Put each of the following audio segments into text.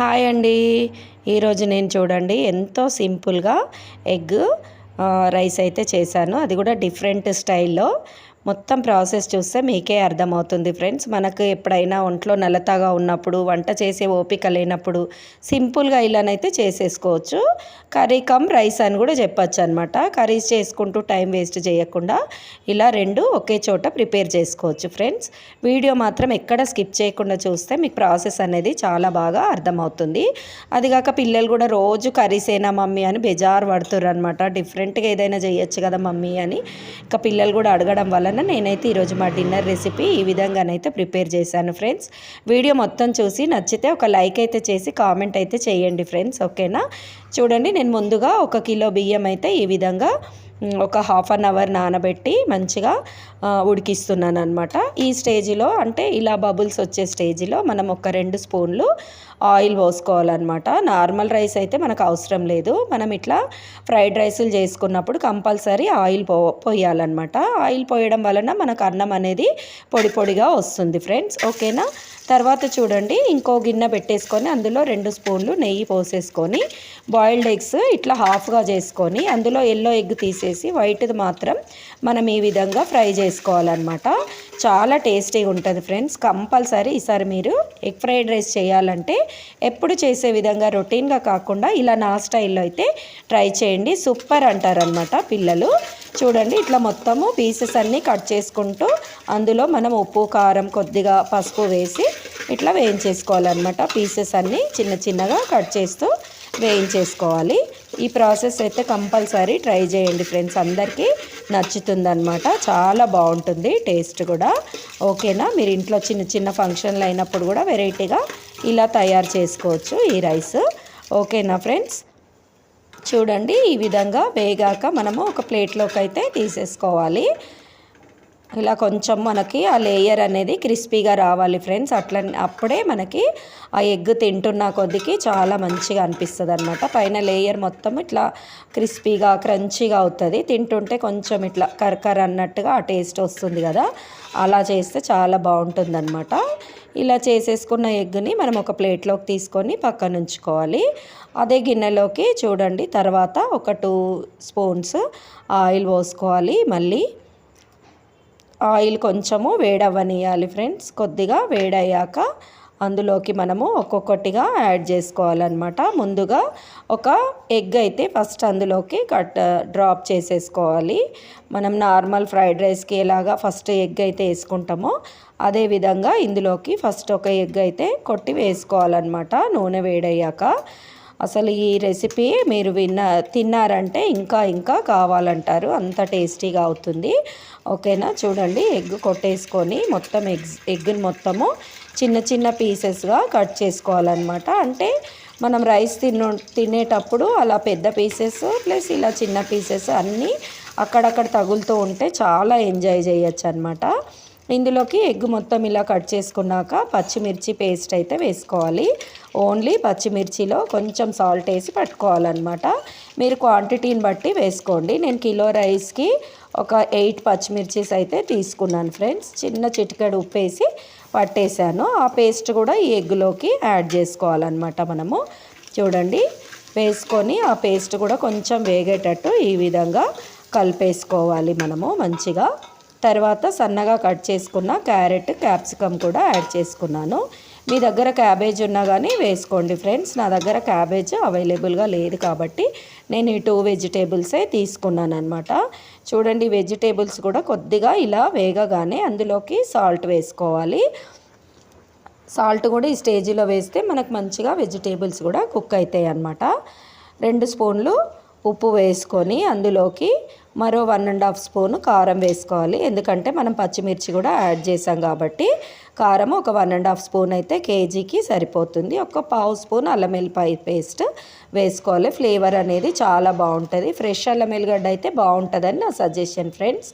Hi అండి. ఈరోజు నేను చూడండి ఎంతో సింపుల్గా ఎగ్ రైస్ అయితే చేశాను. అది కూడా డిఫరెంట్ స్టైల్లో. మొత్తం ప్రాసెస్ చూస్తే మీకే అర్థమవుతుంది ఫ్రెండ్స్. మనకు ఎప్పుడైనా ఒంట్లో నల్లతాగా ఉన్నప్పుడు వంట చేసే ఓపిక లేనప్పుడు సింపుల్గా ఇలానైతే చేసేసుకోవచ్చు. కర్రీ కమ్ రైస్ అని కూడా చెప్పచ్చు అనమాట కర్రీస్ చేసుకుంటూ టైం వేస్ట్ చేయకుండా ఇలా రెండు ఒకే చోట ప్రిపేర్ చేసుకోవచ్చు ఫ్రెండ్స్. వీడియో మాత్రం ఎక్కడ స్కిప్ చేయకుండా చూస్తే మీకు ప్రాసెస్ అనేది చాలా బాగా అర్థమవుతుంది. అదిగాక పిల్లలు కూడా రోజు కర్రీసేనా మమ్మీ అని బెజార్ పడుతున్నారు అనమాట డిఫరెంట్గా ఏదైనా చేయొచ్చు కదా మమ్మీ అని. ఇంకా పిల్లలు కూడా అడగడం వల్ల వలన నేనైతే ఈరోజు మా డిన్నర్ రెసిపీ ఈ విధంగానైతే ప్రిపేర్ చేశాను ఫ్రెండ్స్. వీడియో మొత్తం చూసి నచ్చితే ఒక లైక్ అయితే చేసి కామెంట్ అయితే చేయండి ఫ్రెండ్స్ ఓకేనా? చూడండి నేను ముందుగా ఒక కిలో బియ్యం అయితే ఈ విధంగా ఒక హాఫ్ అన్ అవర్ నానబెట్టి మంచిగా ఉడికిస్తున్నాను అనమాట ఈ స్టేజ్లో అంటే ఇలా బబుల్స్ వచ్చే స్టేజ్లో మనం ఒక రెండు స్పూన్లు ఆయిల్ పోసుకోవాలన్నమాట. నార్మల్ రైస్ అయితే మనకు అవసరం లేదు. మనం ఇట్లా ఫ్రైడ్ రైసులు చేసుకున్నప్పుడు కంపల్సరీ ఆయిల్ పో పోయాలన్నమాట. ఆయిల్ పోయడం వలన మనకు అన్నం అనేది పొడి పొడిగా వస్తుంది ఫ్రెండ్స్. ఓకేనా? తర్వాత చూడండి. ఇంకో గిన్నె పెట్టేసుకొని అందులో రెండు స్పూన్లు నెయ్యి పోసేసుకొని బాయిల్డ్ ఎగ్స్ ఇట్లా హాఫ్గా చేసుకొని అందులో ఎల్లో ఎగ్ తీసేసి వైట్ది మాత్రం మనం ఈ విధంగా ఫ్రై చేసుకోవాలన్నమాట. చాలా టేస్టీగా ఉంటుంది ఫ్రెండ్స్. కంపల్సరీ ఈసారి మీరు ఎగ్ ఫ్రైడ్ రైస్ చేయాలంటే ఎప్పుడు చేసే విధంగా రొటీన్గా కాకుండా ఇలా నా స్టైల్లో అయితే ట్రై చేయండి. సూపర్ అంటారనమాట పిల్లలు. చూడండి ఇట్లా మొత్తము పీసెస్ అన్నీ కట్ చేసుకుంటూ అందులో మనం ఉప్పు కారం కొద్దిగా పసుపు వేసి ఇట్లా వేయించేసుకోవాలన్నమాట. పీసెస్ అన్నీ చిన్న చిన్నగా కట్ చేస్తూ వేయించేసుకోవాలి. ఈ ప్రాసెస్ అయితే కంపల్సరీ ట్రై చేయండి ఫ్రెండ్స్. అందరికీ నచ్చుతుందనమాట చాలా బాగుంటుంది టేస్ట్ కూడా. ఓకేనా? మీరు ఇంట్లో చిన్న చిన్న ఫంక్షన్లు అయినప్పుడు కూడా వెరైటీగా ఇలా తయారు చేసుకోవచ్చు ఈ రైస్. ఓకేనా ఫ్రెండ్స్? చూడండి ఈ విధంగా వేగాక మనము ఒక ప్లేట్లోకి అయితే తీసేసుకోవాలి. ఇలా కొంచెం మనకి ఆ లేయర్ అనేది క్రిస్పీగా రావాలి ఫ్రెండ్స్ అట్లా అప్పుడే మనకి ఆ ఎగ్ తింటున్న కొద్దికి చాలా మంచిగా అనిపిస్తుంది అనమాట పైన లేయర్ మొత్తం ఇట్లా క్రిస్పీగా క్రంచీగా అవుతుంది. తింటుంటే కొంచెం ఇట్లా కరకర అన్నట్టుగా ఆ టేస్ట్ వస్తుంది కదా. అలా చేస్తే చాలా బాగుంటుంది అనమాట ఇలా చేసేసుకున్న ఎగ్ని మనం ఒక ప్లేట్లోకి తీసుకొని పక్కన ఉంచుకోవాలి. అదే గిన్నెలోకి చూడండి తర్వాత ఒక టూ స్పూన్స్ ఆయిల్ పోసుకోవాలి. మళ్ళీ ఆయిల్ కొంచెము వేడవ్వనియాలి ఫ్రెండ్స్. కొద్దిగా వేడయ్యాక అందులోకి మనము ఒక్కొక్కటిగా యాడ్ చేసుకోవాలన్నమాట. ముందుగా ఒక ఎగ్ అయితే ఫస్ట్ అందులోకి కట్ డ్రాప్ చేసేసుకోవాలి. మనం నార్మల్ ఫ్రైడ్ రైస్కి ఎలాగా ఫస్ట్ ఎగ్ అయితే వేసుకుంటామో అదేవిధంగా ఇందులోకి ఫస్ట్ ఒక ఎగ్ అయితే కొట్టి వేసుకోవాలన్నమాట నూనె వేడయ్యాక. అసలు ఈ రెసిపీ మీరు విన్న తిన్నారంటే ఇంకా ఇంకా కావాలంటారు. అంత టేస్టీగా అవుతుంది. ఓకేనా? చూడండి ఎగ్ కొట్టేసుకొని మొత్తం ఎగ్స్ ఎగ్ని మొత్తము చిన్న చిన్న పీసెస్గా కట్ చేసుకోవాలన్నమాట. అంటే మనం రైస్ తిన్న తినేటప్పుడు అలా పెద్ద పీసెస్ ప్లస్ ఇలా చిన్న పీసెస్ అన్నీ అక్కడక్కడ తగులుతూ ఉంటే చాలా ఎంజాయ్ చేయొచ్చు అనమాట ఇందులోకి ఎగ్ మొత్తం ఇలా కట్ చేసుకున్నాక పచ్చిమిర్చి పేస్ట్ అయితే వేసుకోవాలి. ఓన్లీ పచ్చిమిర్చిలో కొంచెం సాల్ట్ వేసి పట్టుకోవాలన్నమాట. మీరు క్వాంటిటీని బట్టి వేసుకోండి. నేను కిలో రైస్కి ఒక ఎయిట్ పచ్చిమిర్చీస్ అయితే తీసుకున్నాను ఫ్రెండ్స్. చిన్న చిటికెడు ఉప్పు వేసి పట్టేశాను. ఆ పేస్ట్ కూడా ఈ ఎగ్లోకి యాడ్ చేసుకోవాలన్నమాట మనము. చూడండి వేసుకొని ఆ పేస్ట్ కూడా కొంచెం వేగేటట్టు ఈ విధంగా కలిపేసుకోవాలి మనము మంచిగా. తర్వాత సన్నగా కట్ చేసుకున్న క్యారెట్ క్యాప్సికమ్ కూడా యాడ్ చేసుకున్నాను. మీ దగ్గర క్యాబేజ్ ఉన్నా కానీ వేసుకోండి ఫ్రెండ్స్. నా దగ్గర క్యాబేజ్ అవైలబుల్గా లేదు కాబట్టి నేను ఈ టూ వెజిటేబుల్సే తీసుకున్నాను అనమాట చూడండి వెజిటేబుల్స్ కూడా కొద్దిగా ఇలా వేగగానే అందులోకి సాల్ట్ వేసుకోవాలి. సాల్ట్ కూడా ఈ స్టేజ్లో వేస్తే మనకు మంచిగా వెజిటేబుల్స్ కూడా కుక్ అవుతాయి అన్నమాట రెండు స్పూన్లు ఉప్పు వేసుకొని అందులోకి మరో వన్ అండ్ హాఫ్ స్పూన్ కారం వేసుకోవాలి. ఎందుకంటే మనం పచ్చిమిర్చి కూడా యాడ్ చేసాం కాబట్టి కారం ఒక వన్ అండ్ హాఫ్ స్పూన్ అయితే కేజీకి సరిపోతుంది. ఒక పావు స్పూన్ అల్లం వెల్లిపాయ పేస్ట్ వేసుకోవాలి. ఫ్లేవర్ అనేది చాలా బాగుంటుంది. ఫ్రెష్ అల్లం వెల్లిగడ్డ అయితే బాగుంటుందని నా సజెషన్ ఫ్రెండ్స్.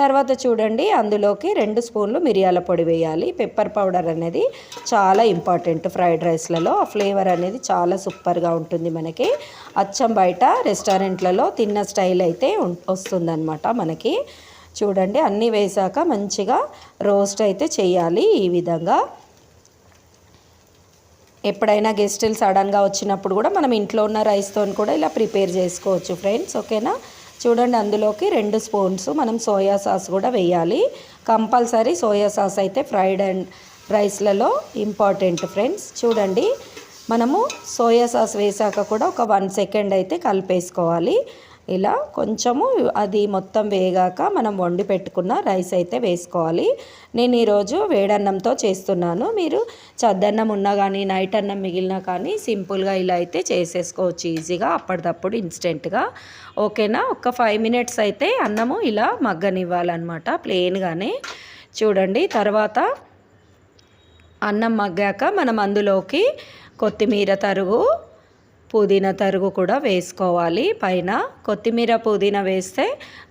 తర్వాత చూడండి అందులోకి రెండు స్పూన్లు మిరియాల పొడి వేయాలి. పెప్పర్ పౌడర్ అనేది చాలా ఇంపార్టెంట్ ఫ్రైడ్ రైస్లలో. ఆ ఫ్లేవర్ అనేది చాలా సూపర్గా ఉంటుంది మనకి. అచ్చం బయట రెస్టారెంట్లలో తిన్న స్టైల్ అయితే వస్తుందన్నమాట మనకి. చూడండి అన్నీ వేసాక మంచిగా రోస్ట్ అయితే చేయాలి ఈ విధంగా. ఎప్పుడైనా గెస్టులు సడన్గా వచ్చినప్పుడు కూడా మనం ఇంట్లో ఉన్న రైస్తో కూడా ఇలా ప్రిపేర్ చేసుకోవచ్చు ఫ్రెండ్స్ ఓకేనా? చూడండి అందులోకి రెండు స్పూన్స్ మనం సోయా సాస్ కూడా వేయాలి. కంపల్సరీ సోయా సాస్ అయితే ఫ్రైడ్ అండ్ రైస్లలో ఇంపార్టెంట్ ఫ్రెండ్స్. చూడండి మనము సోయా సాస్ వేసాక కూడా ఒక వన్ సెకండ్ అయితే కలిపేసుకోవాలి. ఇలా కొంచెము అది మొత్తం వేగాక మనం వండి పెట్టుకున్న రైస్ అయితే వేసుకోవాలి. నేను ఈరోజు వేడన్నంతో చేస్తున్నాను. మీరు చద్దన్నం ఉన్నా కానీ నైట్ అన్నం మిగిలినా కానీ సింపుల్గా ఇలా అయితే చేసేసుకోవచ్చు. ఈజీగా అప్పటిదప్పుడు ఇన్స్టెంట్గా ఓకేనా? ఒక ఫైవ్ మినిట్స్ అయితే అన్నము ఇలా మగ్గనివ్వాలన్నమాట ప్లెయిన్గానే చూడండి తర్వాత అన్నం మగ్గాక మనం అందులోకి కొత్తిమీర తరుగు పుదీనా తరుగు కూడా వేసుకోవాలి. పైన కొత్తిమీర పుదీనా వేస్తే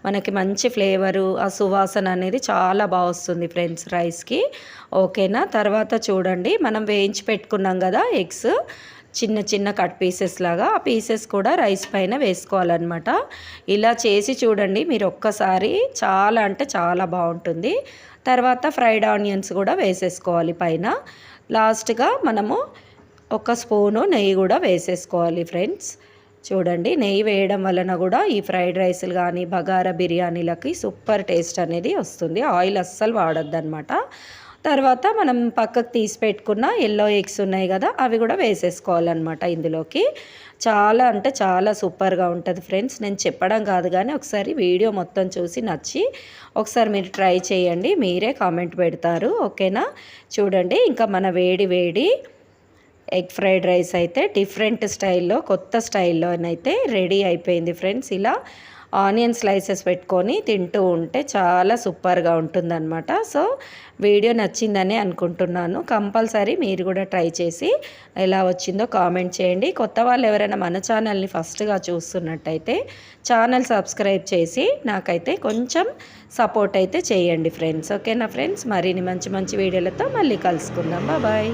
మనకి మంచి ఫ్లేవరు ఆ సువాసన అనేది చాలా బాగా వస్తుంది ఫ్రెండ్స్ రైస్కి. ఓకేనా? తర్వాత చూడండి మనం వేయించి పెట్టుకున్నాం కదా ఎగ్స్. చిన్న చిన్న కట్ పీసెస్ లాగా ఆ పీసెస్ కూడా రైస్ పైన వేసుకోవాలన్నమాట. ఇలా చేసి చూడండి మీరు ఒక్కసారి చాలా అంటే చాలా బాగుంటుంది. తర్వాత ఫ్రైడ్ ఆనియన్స్ కూడా వేసేసుకోవాలి పైన. లాస్ట్గా మనము ఒక స్పూను నెయ్యి కూడా వేసేసుకోవాలి ఫ్రెండ్స్. చూడండి నెయ్యి వేయడం వలన కూడా ఈ ఫ్రైడ్ రైస్లు కానీ బగారా బిర్యానీలకి సూపర్ టేస్ట్ అనేది వస్తుంది. ఆయిల్ అస్సలు వాడద్దనమాట తర్వాత మనం పక్కకు తీసి పెట్టుకున్న ఎల్లో ఎగ్స్ ఉన్నాయి కదా అవి కూడా వేసేసుకోవాలన్నమాట ఇందులోకి. చాలా అంటే చాలా సూపర్గా ఉంటుంది ఫ్రెండ్స్. నేను చెప్పడం కాదు కానీ ఒకసారి వీడియో మొత్తం చూసి నచ్చి ఒకసారి మీరు ట్రై చేయండి. మీరే కామెంట్ పెడతారు. ఓకేనా? చూడండి ఇంకా మన వేడి వేడి ఎగ్ ఫ్రైడ్ రైస్ అయితే డిఫరెంట్ స్టైల్లో కొత్త స్టైల్లోనైతే రెడీ అయిపోయింది ఫ్రెండ్స్. ఇలా ఆనియన్ స్లైసెస్ పెట్టుకొని తింటూ ఉంటే చాలా సూపర్గా ఉంటుందన్నమాట. సో వీడియో నచ్చిందని అనుకుంటున్నాను. కంపల్సరీ మీరు కూడా ట్రై చేసి ఎలా వచ్చిందో కామెంట్ చేయండి. కొత్త వాళ్ళు ఎవరైనా మన ఛానల్ని ఫస్ట్గా చూస్తున్నట్టయితే ఛానల్ సబ్స్క్రైబ్ చేసి నాకైతే కొంచెం సపోర్ట్ అయితే చేయండి ఫ్రెండ్స్. ఓకేనా ఫ్రెండ్స్? మరిన్ని మంచి మంచి వీడియోలతో మళ్ళీ కలుసుకుందాం. బాయ్.